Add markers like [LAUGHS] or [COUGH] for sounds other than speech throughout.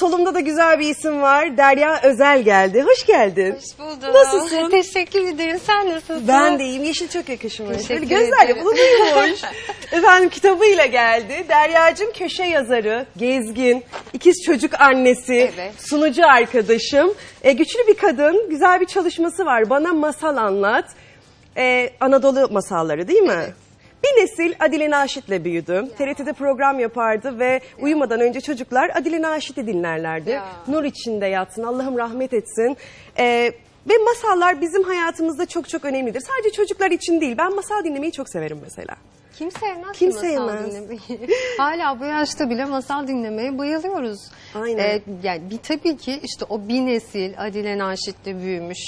solumda da güzel bir isim var. Derya Özel geldi. Hoş geldin. Hoş buldum. Nasılsın? Teşekkür ederim. Sen nasılsın? Ben de iyiyim. Yeşil çok yakışmış. Teşekkür Böyle gözler ederim. yapılıymış. [LAUGHS] Efendim kitabıyla geldi. Derya'cığım köşe yazarı, gezgin, ikiz çocuk annesi, Evet. sunucu arkadaşım. E, güçlü bir kadın, güzel bir çalışması var. Bana masal anlat. E, Anadolu masalları değil mi? Evet. Bir nesil Adile Naşit'le büyüdü. TRT'de program yapardı ve uyumadan önce çocuklar Adile Naşit'i dinlerlerdi. Ya. Nur içinde yatsın, Allah'ım rahmet etsin. Ee, ve masallar bizim hayatımızda çok çok önemlidir. Sadece çocuklar için değil. Ben masal dinlemeyi çok severim mesela. Kim sevmez Kim ki masal sevmez? dinlemeyi? [LAUGHS] Hala bu yaşta bile masal dinlemeye bayılıyoruz. Aynen. yani bir tabii ki işte o bir nesil Adile Naşit'le büyümüş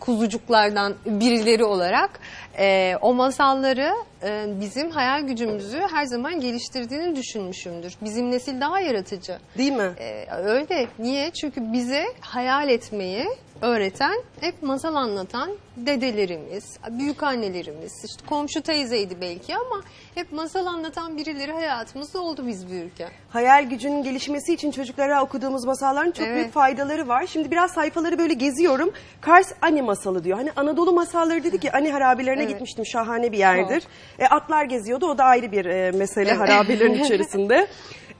kuzucuklardan birileri olarak e, o masalları e, bizim hayal gücümüzü her zaman geliştirdiğini düşünmüşümdür. Bizim nesil daha yaratıcı. Değil mi? Ee, öyle. Niye? Çünkü bize hayal etmeyi öğreten, hep masal anlatan dedelerimiz, büyük annelerimiz, işte komşu teyzeydi belki ama hep masal anlatan birileri hayatımızda oldu biz büyürken. Hayal gücünün gelişmesi için çocuklara okuduğumuz masalların çok Evet. büyük faydaları var. Şimdi biraz sayfaları böyle geziyorum. Kars Ani masalı diyor. Hani Anadolu masalları dedi ki Ani harabelerine gitmiştim. Şahane bir yerdir. E, atlar geziyordu. O da ayrı bir e, mesele harabelerin [LAUGHS] içerisinde.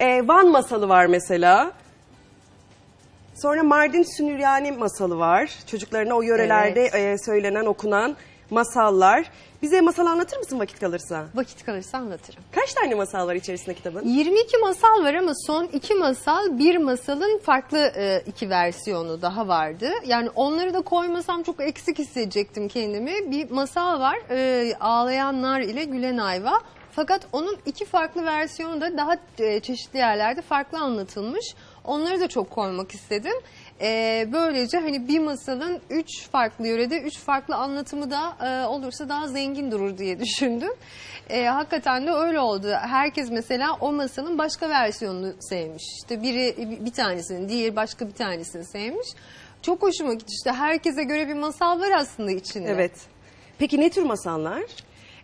E, Van masalı var mesela. Sonra Mardin Sünüryani masalı var. Çocuklarına o yörelerde e, söylenen, okunan masallar. Bize masal anlatır mısın vakit kalırsa? Vakit kalırsa anlatırım. Kaç tane masal var içerisinde kitabın? 22 masal var ama son iki masal bir masalın farklı e, iki versiyonu daha vardı. Yani onları da koymasam çok eksik hissedecektim kendimi. Bir masal var e, Ağlayan Nar ile Gülen Ayva. Fakat onun iki farklı versiyonu da daha e, çeşitli yerlerde farklı anlatılmış. Onları da çok koymak istedim. E, böylece hani bir masalın üç farklı yörede üç farklı anlatımı da e, olursa daha zengin durur diye [LAUGHS] düşündüm. E, hakikaten de öyle oldu. Herkes mesela o masalın başka versiyonunu sevmiş. İşte biri bir tanesini, diğeri başka bir tanesini sevmiş. Çok hoşuma gitti. İşte herkese göre bir masal var aslında içinde. Evet. Peki ne tür masallar?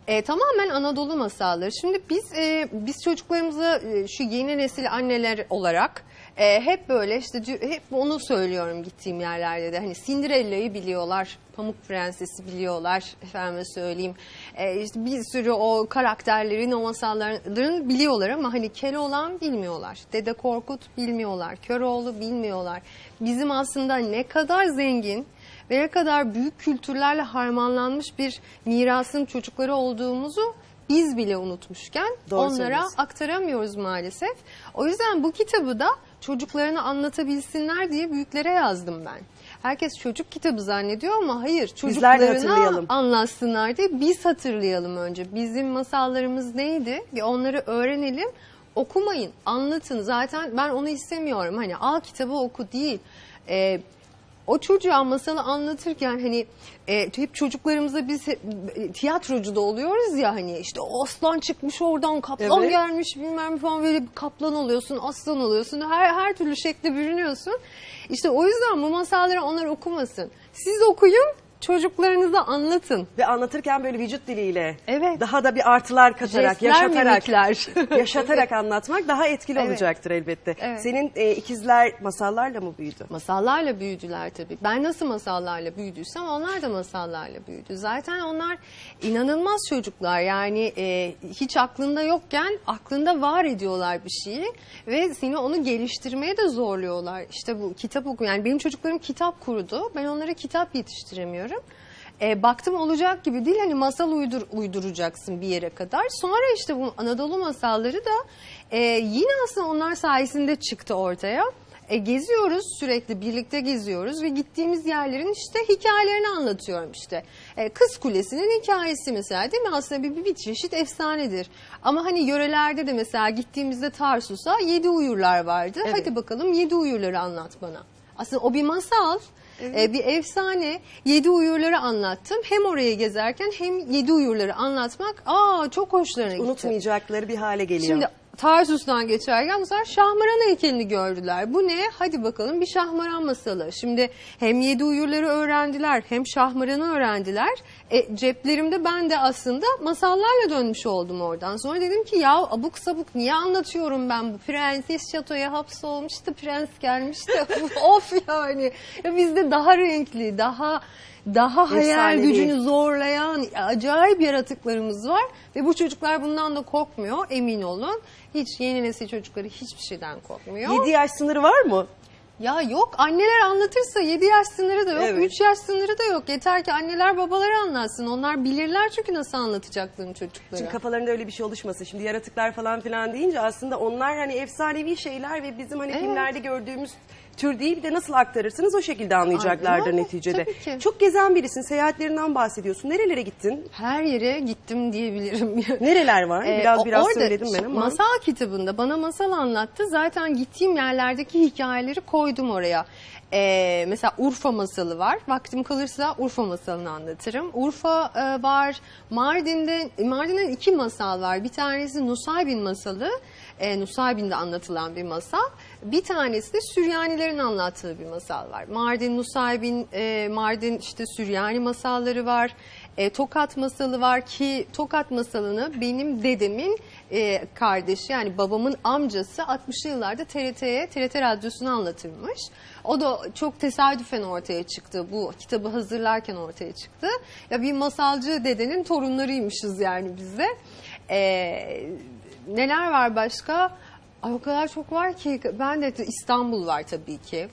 E, tamamen Anadolu masalları. Şimdi biz e, biz çocuklarımıza e, şu yeni nesil anneler olarak e, hep böyle işte hep onu söylüyorum gittiğim yerlerde de hani Cinderella'yı biliyorlar, Pamuk Prenses'i biliyorlar efendime söyleyeyim. E, işte bir sürü o karakterlerin o masalların biliyorlar ama hani Keloğlan bilmiyorlar. Dede Korkut bilmiyorlar. Köroğlu bilmiyorlar. Bizim aslında ne kadar zengin ve ne kadar büyük kültürlerle harmanlanmış bir mirasın çocukları olduğumuzu biz bile unutmuşken Doğru onlara aktaramıyoruz maalesef. O yüzden bu kitabı da çocuklarına anlatabilsinler diye büyüklere yazdım ben. Herkes çocuk kitabı zannediyor ama hayır çocuklarına anlatsınlar diye biz hatırlayalım önce. Bizim masallarımız neydi? Bir onları öğrenelim. Okumayın, anlatın. Zaten ben onu istemiyorum. Hani al kitabı oku değil. Ee, o çocuğa masalı anlatırken hani e, hep çocuklarımıza biz hep, e, tiyatrocu da oluyoruz ya hani işte o aslan çıkmış oradan kaplan Evet. gelmiş bilmem falan böyle bir kaplan oluyorsun aslan oluyorsun her her türlü şekle bürünüyorsun. İşte o yüzden bu masalları onlar okumasın. Siz okuyun çocuklarınıza anlatın. Ve anlatırken böyle vücut diliyle Evet. daha da bir artılar katarak, Jestler, yaşatarak, mimikler. [LAUGHS] yaşatarak anlatmak daha etkili Evet. olacaktır elbette. Evet. Senin e, ikizler masallarla mı büyüdü? Masallarla büyüdüler tabii. Ben nasıl masallarla büyüdüysem onlar da masallarla büyüdü. Zaten onlar inanılmaz çocuklar. Yani e, hiç aklında yokken aklında var ediyorlar bir şeyi ve seni onu geliştirmeye de zorluyorlar. İşte bu kitap oku. Yani benim çocuklarım kitap kurdu. Ben onlara kitap yetiştiremiyorum. E, baktım olacak gibi değil hani masal uydur, uyduracaksın bir yere kadar. Sonra işte bu Anadolu masalları da e, yine aslında onlar sayesinde çıktı ortaya. E, geziyoruz sürekli birlikte geziyoruz ve gittiğimiz yerlerin işte hikayelerini anlatıyorum işte. E, Kız Kulesi'nin hikayesi mesela değil mi? Aslında bir, bir, bir çeşit efsanedir. Ama hani yörelerde de mesela gittiğimizde Tarsus'a yedi uyurlar vardı. Evet. Hadi bakalım yedi uyurları anlat bana. Aslında o bir masal. E, bir efsane. Yedi uyurları anlattım. Hem oraya gezerken hem yedi uyurları anlatmak aa çok hoşlarına gitti. Unutmayacakları bir hale geliyor. Şimdi Tarsus'tan geçerken bu sefer Şahmaran heykelini gördüler. Bu ne? Hadi bakalım bir Şahmaran masalı. Şimdi hem yedi uyurları öğrendiler hem Şahmaran'ı öğrendiler. E, ceplerimde ben de aslında masallarla dönmüş oldum oradan. Sonra dedim ki ya abuk sabuk niye anlatıyorum ben bu prenses şatoya hapsolmuş da prens gelmiş de [LAUGHS] of yani. Ya bizde daha renkli, daha daha hayal gücünü zorlayan acayip yaratıklarımız var ve bu çocuklar bundan da korkmuyor emin olun. Hiç yeni nesil çocukları hiçbir şeyden korkmuyor. 7 yaş sınırı var mı? Ya yok anneler anlatırsa 7 yaş sınırı da yok, Evet. 3 yaş sınırı da yok. Yeter ki anneler babaları anlatsın. Onlar bilirler çünkü nasıl anlatacaklarını çocuklara. Şimdi kafalarında öyle bir şey oluşmasın. Şimdi yaratıklar falan filan deyince aslında onlar hani efsanevi şeyler ve bizim hani Evet. filmlerde gördüğümüz tür değil. Bir de nasıl aktarırsınız o şekilde anlayacaklardır Aynen, neticede. tabii ki. Çok gezen birisin. Seyahatlerinden bahsediyorsun. Nerelere gittin? Her yere gittim diyebilirim. [LAUGHS] Nereler var? Ee, biraz o- biraz söyledim ben ama. Masal kitabında bana masal anlattı. Zaten gittiğim yerlerdeki hikayeleri koydum oraya. Ee, mesela Urfa masalı var. Vaktim kalırsa Urfa masalını anlatırım. Urfa e, var. Mardin'de Mardin'den iki masal var. Bir tanesi Nusaybin masalı. E, Nusaybin'de anlatılan bir masal. Bir tanesi de Süryanilerin anlattığı bir masal var. Mardin, Nusaybin, e, Mardin işte Süryani masalları var. E, Tokat masalı var ki Tokat masalını benim dedemin e, kardeşi yani babamın amcası 60'lı yıllarda TRT'ye, TRT radyosuna anlatırmış. O da çok tesadüfen ortaya çıktı. Bu kitabı hazırlarken ortaya çıktı. Ya bir masalcı dedenin torunlarıymışız yani biz de. E, neler var başka? Ay o kadar çok var ki ben de İstanbul var tabii ki.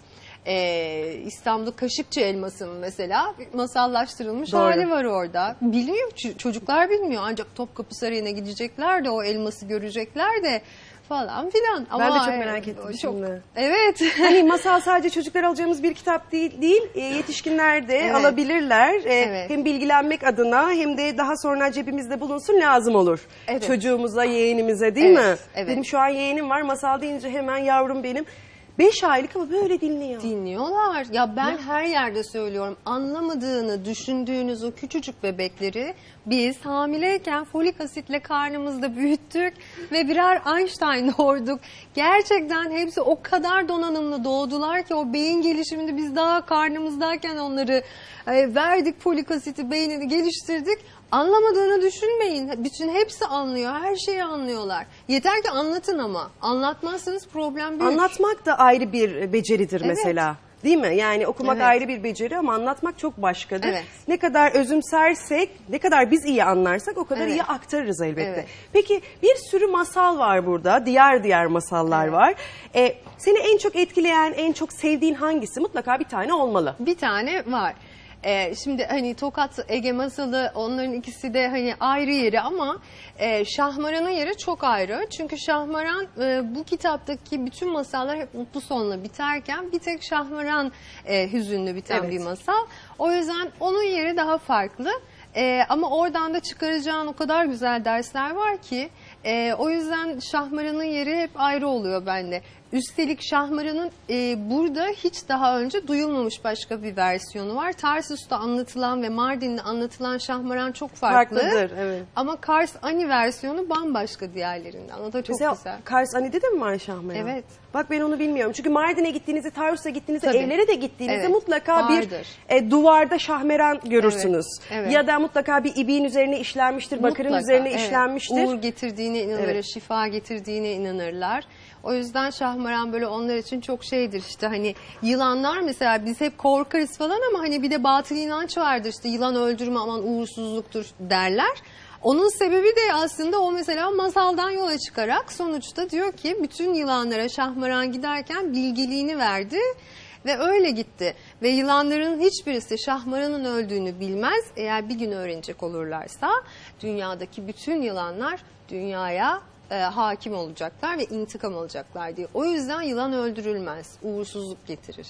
Ee, İstanbul'da Kaşıkçı elmasının mesela masallaştırılmış Doğru. hali var orada. Bilmiyor ç- çocuklar bilmiyor ancak Topkapı Sarayı'na gidecekler de o elması görecekler de falan filan. Ben de Ama çok e, merak ettim çok- şimdi. Evet. [LAUGHS] Hani masal sadece çocuklar alacağımız bir kitap değil, değil e, yetişkinler de Evet. alabilirler. E, Evet. Hem bilgilenmek adına hem de daha sonra cebimizde bulunsun lazım olur. Evet. Çocuğumuza, yeğenimize değil Evet, mi? evet. Benim şu an yeğenim var. Masal deyince hemen yavrum benim. Beş aylık ama böyle dinliyor. Dinliyorlar. Ya ben her yerde söylüyorum. Anlamadığını düşündüğünüz o küçücük bebekleri biz hamileyken folik asitle karnımızda büyüttük ve birer Einstein doğurduk. Gerçekten hepsi o kadar donanımlı doğdular ki o beyin gelişiminde biz daha karnımızdayken onları e, verdik folik asiti beynini geliştirdik. Anlamadığını düşünmeyin. Bütün hepsi anlıyor. Her şeyi anlıyorlar. Yeter ki anlatın ama. Anlatmazsanız problem büyür. Anlatmak da ayrı bir beceridir Evet. mesela. Değil mi? Yani okumak Evet. ayrı bir beceri ama anlatmak çok başkadır. Evet. Ne kadar özümsersek, ne kadar biz iyi anlarsak o kadar Evet. iyi aktarırız elbette. Evet. Peki bir sürü masal var burada. Diğer diğer masallar Evet. var. Ee, seni en çok etkileyen, en çok sevdiğin hangisi? Mutlaka bir tane olmalı. Bir tane var. Ee, şimdi hani Tokat Ege Masalı onların ikisi de hani ayrı yeri ama e, Şahmaran'ın yeri çok ayrı. Çünkü Şahmaran e, bu kitaptaki bütün masallar hep mutlu sonla biterken bir tek Şahmaran e, hüzünlü biten Evet. bir masal. O yüzden onun yeri daha farklı. E, ama oradan da çıkaracağın o kadar güzel dersler var ki e, o yüzden Şahmaran'ın yeri hep ayrı oluyor bende. Üstelik Şahmaran'ın e, burada hiç daha önce duyulmamış başka bir versiyonu var. Tarsus'ta anlatılan ve Mardin'de anlatılan Şahmaran çok farklı. Farklıdır, evet. Ama Kars Ani versiyonu bambaşka diğerlerinden. O da çok Mesela güzel. Kars Ani'de de mi var Şahmeran? Evet. Bak ben onu bilmiyorum. Çünkü Mardin'e gittiğinizde, Tarsus'a gittiğinizde, Tabii. evlere de gittiğinizde Evet, mutlaka bir vardır. e, duvarda şahmeran görürsünüz. Evet, evet. Ya da mutlaka bir ibiğin üzerine işlenmiştir, bakırın Mutlaka, üzerine evet. işlenmiştir. Uğur getirdiğine inanılır, Evet. şifa getirdiğine inanırlar. O yüzden Şahmaran böyle onlar için çok şeydir işte hani yılanlar mesela biz hep korkarız falan ama hani bir de batıl inanç vardır işte yılan öldürme aman uğursuzluktur derler. Onun sebebi de aslında o mesela masaldan yola çıkarak sonuçta diyor ki bütün yılanlara Şahmaran giderken bilgeliğini verdi ve öyle gitti. Ve yılanların hiçbirisi Şahmaran'ın öldüğünü bilmez. Eğer bir gün öğrenecek olurlarsa dünyadaki bütün yılanlar dünyaya e, hakim olacaklar ve intikam alacaklar diye. O yüzden yılan öldürülmez. Uğursuzluk getirir.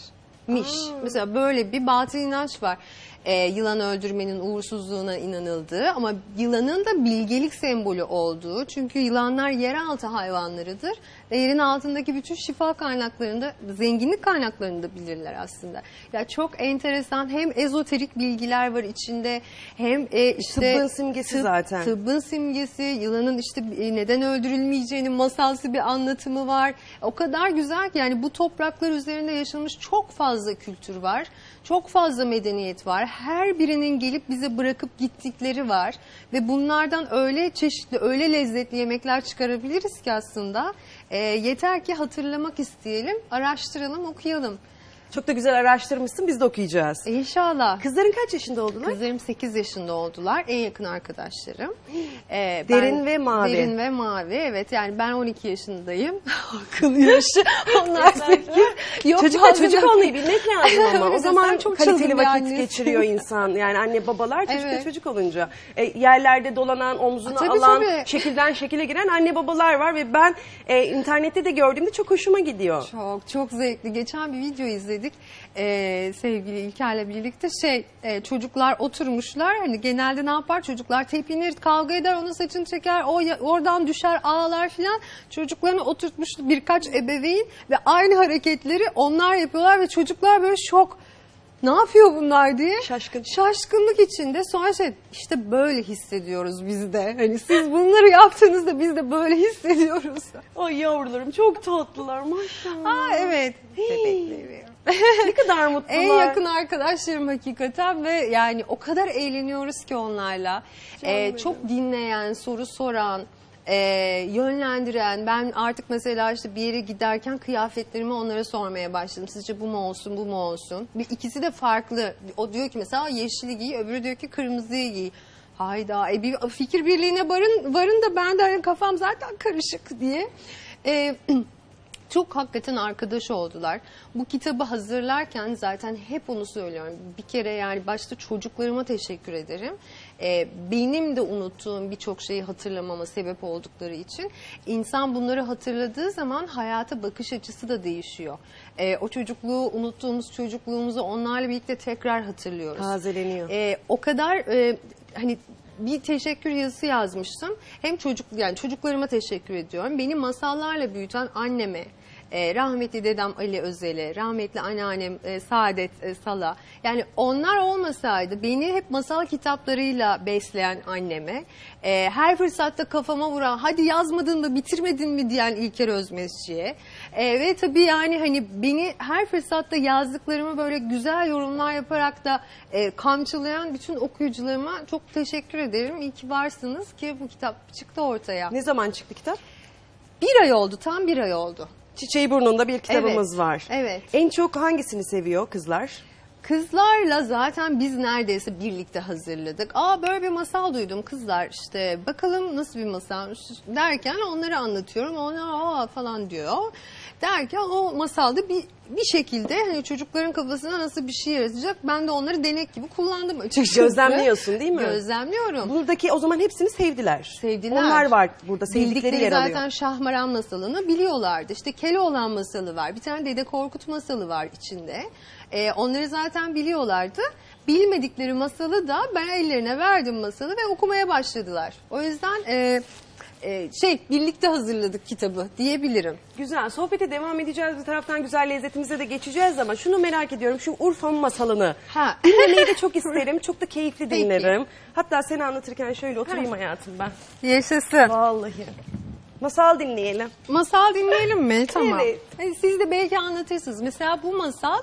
Miş. Mesela böyle bir batıl inanç var. E, yılan öldürmenin uğursuzluğuna inanıldığı ama yılanın da bilgelik sembolü olduğu. Çünkü yılanlar yeraltı hayvanlarıdır ve yerin altındaki bütün şifa kaynaklarını da zenginlik kaynaklarını da bilirler aslında. Ya çok enteresan hem ezoterik bilgiler var içinde hem e, işte Tıbbın simgesi zaten. Tıbbın simgesi, yılanın işte e, neden öldürülmeyeceğinin masalsı bir anlatımı var. O kadar güzel ki yani bu topraklar üzerinde yaşanmış çok fazla kültür var. Çok fazla medeniyet var. Her birinin gelip bize bırakıp gittikleri var. Ve bunlardan öyle çeşitli, öyle lezzetli yemekler çıkarabiliriz ki aslında. E, yeter ki hatırlamak isteyelim, araştıralım, okuyalım. Çok da güzel araştırmışsın biz de okuyacağız. İnşallah. Kızların kaç yaşında oldular? Kızlarım 8 yaşında oldular. En yakın arkadaşlarım. [GASPS] Ee, Derin ve mavi. Derin ve mavi. Evet yani ben 12 yaşındayım. [LAUGHS] Akıl yaşı. [LAUGHS] Onlar 8. Yok, Çocukla fazla çocuk yok. olmayı bilmek [LAUGHS] lazım ama. o zaman çok kaliteli vakit geçiriyor insan. Yani anne babalar çocukla Evet. çocuk olunca. E, yerlerde dolanan, omzuna Tabii, alan, tabii. şekilden şekile giren anne babalar var ve ben e, internette de gördüğümde çok hoşuma gidiyor. Çok çok zevkli. Geçen bir video izledik ee, sevgili İlker'le birlikte. Şey e, çocuklar oturmuşlar. Hani genelde ne yapar? Çocuklar tepinir, kavga eder, onun saçını çeker, o oradan düşer, ağlar filan. Çocuklarını oturtmuş birkaç ebeveyn ve aynı hareketleri onlar yapıyorlar ve çocuklar böyle şok. Ne yapıyor bunlar diye. Şaşkın. Şaşkınlık içinde sonra şey işte böyle hissediyoruz biz de. Hani siz bunları yaptığınızda biz de böyle hissediyoruz. Ay yavrularım çok tatlılar maşallah. Aa evet. Bebeklerim. [LAUGHS] ne kadar mutlular. En yakın arkadaşlarım hakikaten ve yani o kadar eğleniyoruz ki onlarla. Ee, çok dinleyen, soru soran, e, yönlendiren. Ben artık mesela işte bir yere giderken kıyafetlerimi onlara sormaya başladım. Sizce bu mu olsun, bu mu olsun? Bir ikisi de farklı. O diyor ki mesela yeşili giy, öbürü diyor ki kırmızıyı giy. Hayda, e bir fikir birliğine varın, varın da ben de hani kafam zaten karışık diye. Ee, [CLEARS THROAT] çok hakikaten arkadaş oldular. Bu kitabı hazırlarken zaten hep onu söylüyorum. Bir kere yani başta çocuklarıma teşekkür ederim. Ee, benim de unuttuğum birçok şeyi hatırlamama sebep oldukları için. insan bunları hatırladığı zaman hayata bakış açısı da değişiyor. Ee, o çocukluğu, unuttuğumuz çocukluğumuzu onlarla birlikte tekrar hatırlıyoruz. Tazeleniyor. Ee, o kadar e, hani bir teşekkür yazısı yazmıştım. Hem çocuk yani çocuklarıma teşekkür ediyorum. Beni masallarla büyüten anneme, e, rahmetli dedem Ali Özel'e, rahmetli anneannem e, Saadet e, Sal'a. Yani onlar olmasaydı beni hep masal kitaplarıyla besleyen anneme, e, her fırsatta kafama vuran, hadi yazmadın mı, bitirmedin mi diyen İlker Özmezci'ye e, ve tabii yani hani beni her fırsatta yazdıklarımı böyle güzel yorumlar yaparak da e, kamçılayan bütün okuyucularıma çok teşekkür ederim. İyi ki varsınız ki bu kitap çıktı ortaya. Ne zaman çıktı kitap? Bir ay oldu, tam bir ay oldu. Çiçeği burnunda bir kitabımız var. evet. En çok hangisini seviyor kızlar? Kızlarla zaten biz neredeyse birlikte hazırladık. Aa böyle bir masal duydum kızlar işte bakalım nasıl bir masal derken onları anlatıyorum. Onlar aa falan diyor. Derken o masalda bir bir şekilde hani çocukların kafasına nasıl bir şey yaratacak ben de onları denek gibi kullandım açıkçası. Gözlemliyorsun değil mi? Gözlemliyorum. Buradaki o zaman hepsini sevdiler. Sevdiler. Onlar var burada sevdikleri Bildikleri yer zaten alıyor. Şahmaran masalını biliyorlardı. İşte Keloğlan masalı var. Bir tane Dede Korkut masalı var içinde. Ee, onları zaten biliyorlardı. Bilmedikleri masalı da ben ellerine verdim masalı ve okumaya başladılar. O yüzden e, e, şey birlikte hazırladık kitabı diyebilirim. Güzel. Sohbete devam edeceğiz. Bir taraftan güzel lezzetimize de geçeceğiz ama şunu merak ediyorum. Şu Urfa masalını. Ha. [LAUGHS] Dinlemeyi de çok isterim. Çok da keyifli Peki. dinlerim. Hatta seni anlatırken şöyle oturayım hayatım ben. Yaşasın. Vallahi. Masal dinleyelim. Masal dinleyelim mi? [LAUGHS] Tamam. Evet. Siz de belki anlatırsınız. Mesela bu masal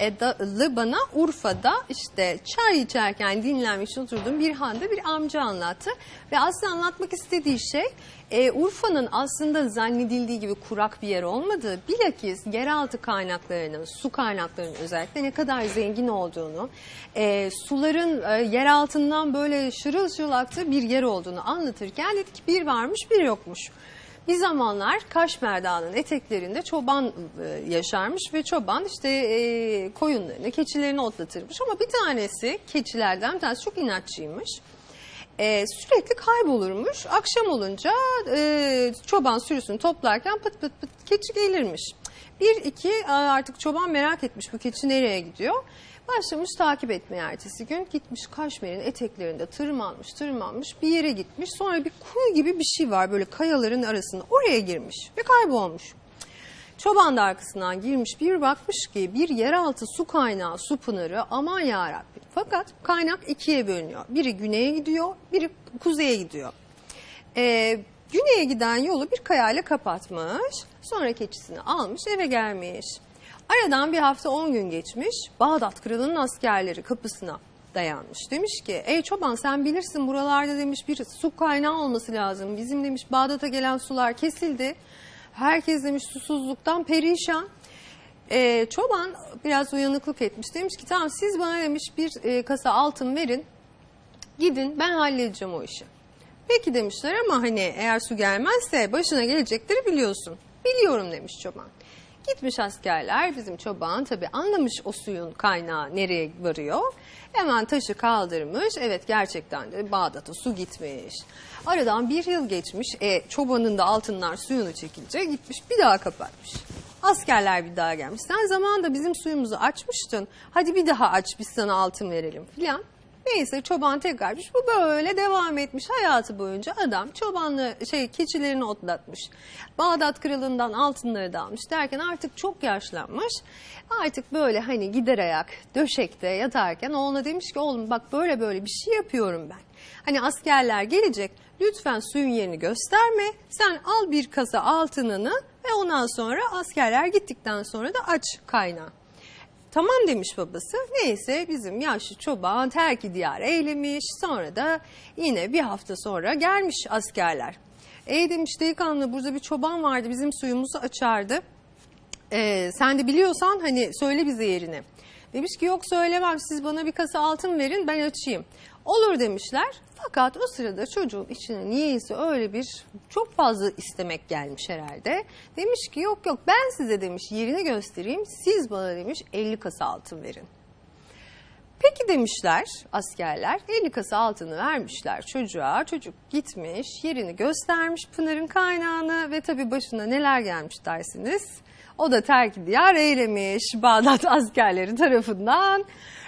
e, da- bana Urfa'da işte çay içerken dinlenmiş oturduğum bir handa bir amca anlattı. Ve aslında anlatmak istediği şey e, Urfa'nın aslında zannedildiği gibi kurak bir yer olmadığı, bilakis yeraltı kaynaklarının, su kaynaklarının özellikle ne kadar zengin olduğunu, e, suların e, yer altından böyle şırıl şırıl aktığı bir yer olduğunu anlatırken dedik ki bir varmış bir yokmuş. Bir zamanlar Kaşmer Dağı'nın eteklerinde çoban e, yaşarmış ve çoban işte e, koyunlarını, keçilerini otlatırmış. Ama bir tanesi keçilerden bir tanesi çok inatçıymış. E, sürekli kaybolurmuş. Akşam olunca çoban sürüsünü toplarken pıt pıt pıt keçi gelirmiş. Bir iki artık çoban merak etmiş bu keçi nereye gidiyor. Başlamış takip etmeye ertesi gün. Gitmiş Kaşmer'in eteklerinde tırmanmış tırmanmış bir yere gitmiş. Sonra bir kuyu gibi bir şey var böyle kayaların arasında. Oraya girmiş ve kaybolmuş. Çoban da arkasından girmiş bir bakmış ki bir yeraltı su kaynağı su pınarı aman yarabbim. Fakat kaynak ikiye bölünüyor. Biri güneye gidiyor biri kuzeye gidiyor. Ee, güneye giden yolu bir kayayla kapatmış. Sonra keçisini almış eve gelmiş. Aradan bir hafta on gün geçmiş. Bağdat kralının askerleri kapısına dayanmış. Demiş ki ey çoban sen bilirsin buralarda demiş bir su kaynağı olması lazım. Bizim demiş Bağdat'a gelen sular kesildi. Herkes demiş susuzluktan perişan. Ee, çoban biraz uyanıklık etmiş. Demiş ki tamam siz bana demiş bir e, kasa altın verin. Gidin ben halledeceğim o işi. Peki demişler ama hani eğer su gelmezse başına gelecekleri biliyorsun. Biliyorum demiş çoban. Gitmiş askerler bizim çoban tabi anlamış o suyun kaynağı nereye varıyor. Hemen taşı kaldırmış. Evet gerçekten de Bağdat'a su gitmiş. Aradan bir yıl geçmiş. E, çobanın da altınlar suyunu çekince gitmiş bir daha kapatmış. Askerler bir daha gelmiş. Sen zamanında bizim suyumuzu açmıştın. Hadi bir daha aç biz sana altın verelim filan. Neyse çoban tekrar bu böyle devam etmiş hayatı boyunca adam çobanlı şey keçilerini otlatmış. Bağdat kralından altınları da almış derken artık çok yaşlanmış. Artık böyle hani gider ayak döşekte yatarken oğluna demiş ki oğlum bak böyle böyle bir şey yapıyorum ben. Hani askerler gelecek lütfen suyun yerini gösterme sen al bir kasa altınını ve ondan sonra askerler gittikten sonra da aç kaynağı. Tamam demiş babası. Neyse bizim yaşlı çoban terki diyar eylemiş. Sonra da yine bir hafta sonra gelmiş askerler. Ey demiş delikanlı burada bir çoban vardı bizim suyumuzu açardı. Ee, sen de biliyorsan hani söyle bize yerini. Demiş ki yok söylemem siz bana bir kasa altın verin ben açayım. Olur demişler. Fakat o sırada çocuğun içine niyeyse öyle bir çok fazla istemek gelmiş herhalde. Demiş ki yok yok ben size demiş yerini göstereyim siz bana demiş 50 kasa altın verin. Peki demişler askerler 50 kasa altını vermişler çocuğa. Çocuk gitmiş yerini göstermiş Pınar'ın kaynağını ve tabii başına neler gelmiş dersiniz. O da terk diyar eylemiş Bağdat [LAUGHS] askerleri tarafından.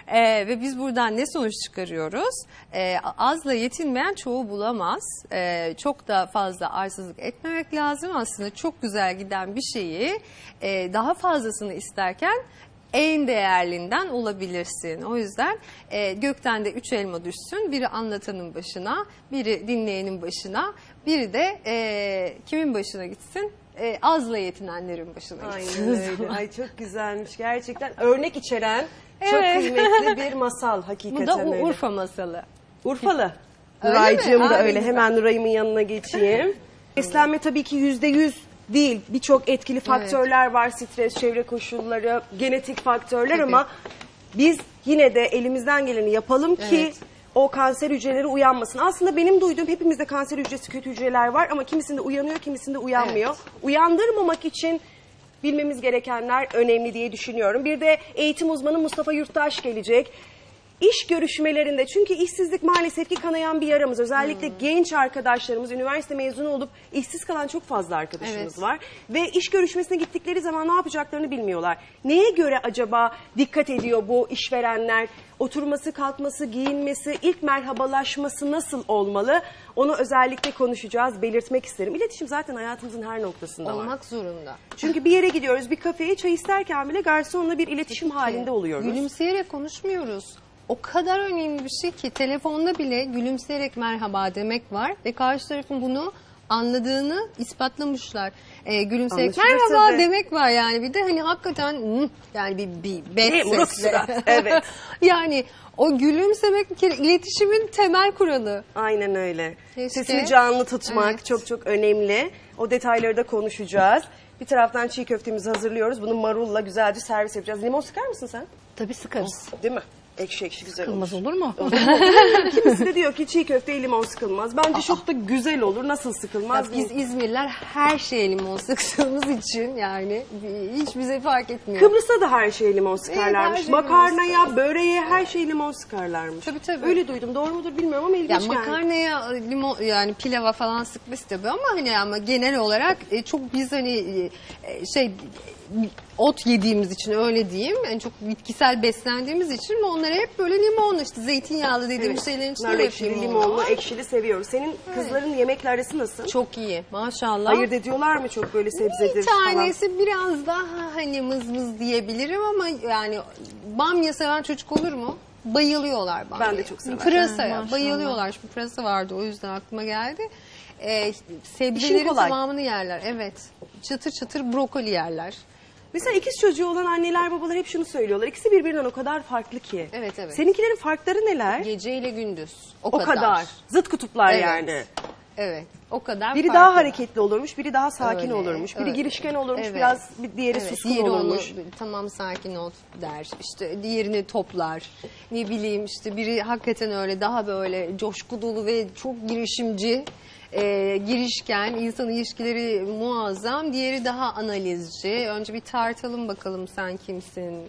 Ee, ve biz buradan ne sonuç çıkarıyoruz? Ee, azla yetinmeyen çoğu bulamaz. Ee, çok da fazla arsızlık etmemek lazım. Aslında çok güzel giden bir şeyi e, daha fazlasını isterken en değerlinden olabilirsin. O yüzden e, gökten de üç elma düşsün. Biri anlatanın başına, biri dinleyenin başına, biri de e, kimin başına gitsin? E, azla yetinenlerin başına gitsin. Aynen öyle. Ay çok güzelmiş gerçekten. Örnek içeren çok Evet. kıymetli [LAUGHS] bir masal Bu hakikaten da öyle. Urfa masalı. Urfalı. Öyle Nuraycığım mi? da Ay, öyle. güzel. Hemen Nuray'ımın yanına geçeyim. [LAUGHS] Beslenme tabii ki yüzde yüz değil. Birçok etkili faktörler var. Stres, çevre koşulları, genetik faktörler Tabii. ama biz yine de elimizden geleni yapalım ki Evet. o kanser hücreleri uyanmasın. Aslında benim duyduğum hepimizde kanser hücresi kötü hücreler var ama kimisinde uyanıyor, kimisinde uyanmıyor. Uyandırmamak için bilmemiz gerekenler önemli diye düşünüyorum. Bir de eğitim uzmanı Mustafa Yurttaş gelecek. İş görüşmelerinde çünkü işsizlik maalesef ki kanayan bir yaramız. Özellikle genç arkadaşlarımız, üniversite mezunu olup işsiz kalan çok fazla arkadaşımız Evet. var. Ve iş görüşmesine gittikleri zaman ne yapacaklarını bilmiyorlar. Neye göre acaba dikkat ediyor bu işverenler? Oturması, kalkması, giyinmesi, ilk merhabalaşması nasıl olmalı? Onu özellikle konuşacağız, belirtmek isterim. İletişim zaten hayatımızın her noktasında var. Olmak zorunda. Çünkü bir yere gidiyoruz, bir kafeye çay isterken bile garsonla bir iletişim halinde oluyoruz. Gülümseyerek konuşmuyoruz. O kadar önemli bir şey ki telefonda bile gülümseyerek merhaba demek var ve karşı tarafın bunu anladığını ispatlamışlar. Ee, gülümseyerek Anlaşılırsa merhaba da- demek var yani bir de hani hakikaten "Hı", yani bir, bir bet sesle. [LAUGHS] evet. yani o gülümsemek bir kere iletişimin temel kuralı. Aynen öyle. Keşke. Sesini canlı tutmak Evet. çok çok önemli. O detayları da konuşacağız. Bir taraftan çiğ köftemizi hazırlıyoruz. Bunu marulla güzelce servis yapacağız. Limon sıkar mısın sen? Tabii sıkarız. Değil mi? Ekşi ekşi güzel olur. Sıkılmaz olur mu? [LAUGHS] Kimisi de diyor ki çiğ köfteye limon sıkılmaz. Bence çok da güzel olur. Nasıl sıkılmaz? Ya biz İzmirliler her şeye limon sıktığımız için yani hiç bize fark etmiyor. Kıbrıs'ta da her şeye limon Evet, her sıkarlarmış. şeye limon Makarnaya, böreğe her şeye limon sıkarlarmış. Tabii, tabii. Öyle duydum. Doğru mudur bilmiyorum ama ilginç Ya geldi. makarnaya limon yani pilava falan sıkmış tabii ama hani ama genel olarak e, çok biz hani e, şey ot yediğimiz için öyle diyeyim. En çok bitkisel beslendiğimiz için onları hep böyle limonlu işte zeytinyağlı dediğimiz şeylerin içinde Nar ekşili, limonlu. limonlu, ekşili seviyoruz. Senin kızların yemekle arası nasıl? Çok iyi maşallah. Ayırt ediyorlar mı çok böyle sebzedir Bir falan? tanesi biraz daha hani mız mız diyebilirim ama yani bamya seven çocuk olur mu? Bayılıyorlar bamya. Ben de çok severim. Pırasaya maşallah. bayılıyorlar. Şimdi pırasa vardı o yüzden aklıma geldi. Ee, sebzelerin tamamını yerler. Evet. Çıtır çıtır brokoli yerler. Mesela ikiz çocuğu olan anneler babalar hep şunu söylüyorlar. İkisi birbirinden o kadar farklı ki. Evet, evet. Seninkilerin farkları neler? Gece ile gündüz. O, o kadar. Zıt kutuplar Evet. yani. Evet. O kadar Biri daha hareketli olurmuş, biri daha sakin Öyle, olurmuş. Biri öyle. girişken olurmuş, Evet. biraz bir diğeri Evet, suskun diğeri olurmuş. onu tamam sakin ol der. İşte diğerini toplar. Ne bileyim işte biri hakikaten öyle daha böyle coşku dolu ve çok girişimci. E, girişken, insan ilişkileri muazzam. Diğeri daha analizci. Önce bir tartalım bakalım sen kimsin?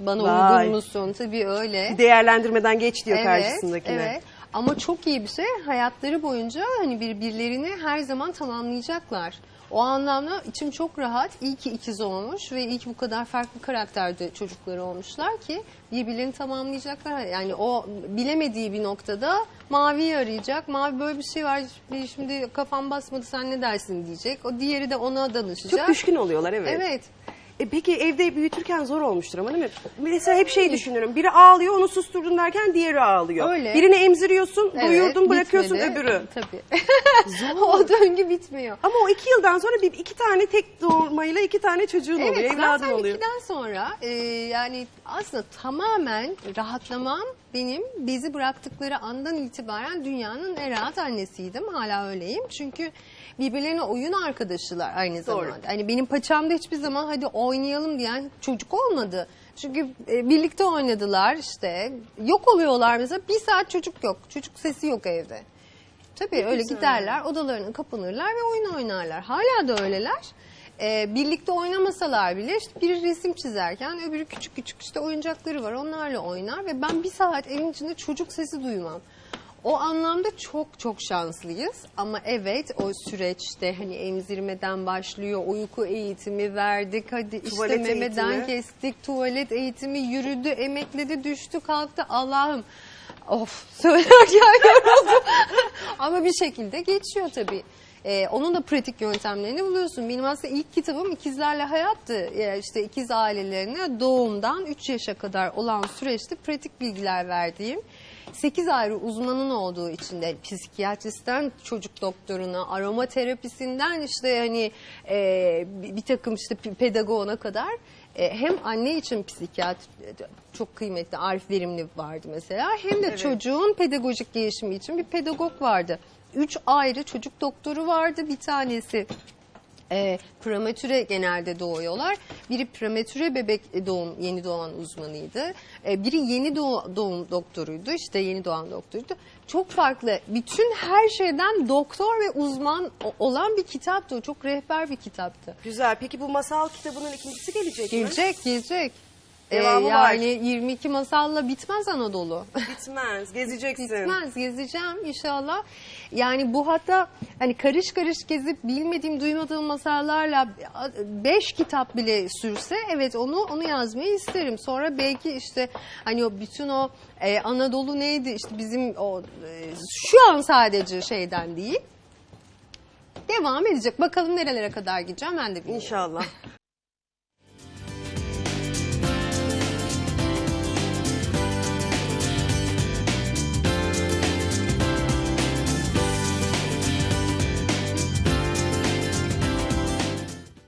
Bana Vay. uygun musun? Tabii öyle. Değerlendirmeden geç diyor karşısındakine. Evet. Ama çok iyi bir şey. Hayatları boyunca hani birbirlerini her zaman tamamlayacaklar. O anlamda içim çok rahat. İyi ki ikiz olmuş ve iyi ki bu kadar farklı karakterde çocukları olmuşlar ki birbirlerini tamamlayacaklar. Yani o bilemediği bir noktada maviyi arayacak. Mavi böyle bir şey var. bir Şimdi kafam basmadı sen ne dersin diyecek. O diğeri de ona danışacak. Çok düşkün oluyorlar evet. Evet. E peki evde büyütürken zor olmuştur ama değil mi? Mesela hep şey düşünürüm. Biri ağlıyor onu susturdun derken diğeri ağlıyor. Öyle. Birini emziriyorsun, Evet, doyurdun bırakıyorsun bitmedi. öbürü. Tabii. [LAUGHS] o döngü bitmiyor. Ama o iki yıldan sonra bir iki tane tek doğurmayla iki tane çocuğun oluyor, Evet evladın zaten oluyor. ikiden sonra e, yani aslında tamamen rahatlamam benim bezi bıraktıkları andan itibaren dünyanın en rahat annesiydim. Hala öyleyim. Çünkü birbirlerine oyun arkadaşılar aynı Doğru. zamanda. Hani benim paçamda hiçbir zaman hadi oynayalım diyen çocuk olmadı. Çünkü e, birlikte oynadılar işte. Yok oluyorlar mesela bir saat çocuk yok. Çocuk sesi yok evde. Tabii öyle güzel. giderler, odalarına kapanırlar ve oyun oynarlar. Hala da öyleler. Ee, birlikte oynamasalar bile işte biri resim çizerken öbürü küçük küçük işte oyuncakları var onlarla oynar ve ben bir saat evin içinde çocuk sesi duymam. O anlamda çok çok şanslıyız ama evet o süreçte hani emzirmeden başlıyor uyku eğitimi verdik hadi işte Tuvalet memeden eğitimi. kestik tuvalet eğitimi yürüdü emekledi düştü kalktı Allah'ım Of [LAUGHS] söylerken [LAUGHS] yoruldum. Ama bir şekilde geçiyor tabii. Ee, onun da pratik yöntemlerini buluyorsun. Benim aslında ilk kitabım ikizlerle hayattı. Ee, işte ikiz ailelerine doğumdan 3 yaşa kadar olan süreçte pratik bilgiler verdiğim. 8 ayrı uzmanın olduğu içinde psikiyatristten çocuk doktoruna, aromaterapisinden işte hani e, bir takım işte pedagoğuna kadar e, hem anne için psikiyatri çok kıymetli Arif Verimli vardı mesela hem de çocuğun pedagojik gelişimi için bir pedagog vardı. Üç ayrı çocuk doktoru vardı bir tanesi e, prematüre genelde doğuyorlar. Biri prematüre bebek doğum yeni doğan uzmanıydı. E, biri yeni doğ- doğum doktoruydu. işte yeni doğan doktoruydu. Çok farklı. Bütün her şeyden doktor ve uzman olan bir kitaptı. o. Çok rehber bir kitaptı. Güzel. Peki bu masal kitabının ikincisi gelecek mi? Gelecek, gelecek. Ee, Devamı var. yani 22 masalla bitmez Anadolu. Bitmez. Gezeceksin. Bitmez gezeceğim inşallah. Yani bu hatta hani karış karış gezip bilmediğim duymadığım masallarla beş kitap bile sürse evet onu onu yazmayı isterim. Sonra belki işte hani o bütün o e, Anadolu neydi işte bizim o e, şu an sadece şeyden değil. Devam edecek. Bakalım nerelere kadar gideceğim ben de bilmiyorum. İnşallah. [LAUGHS]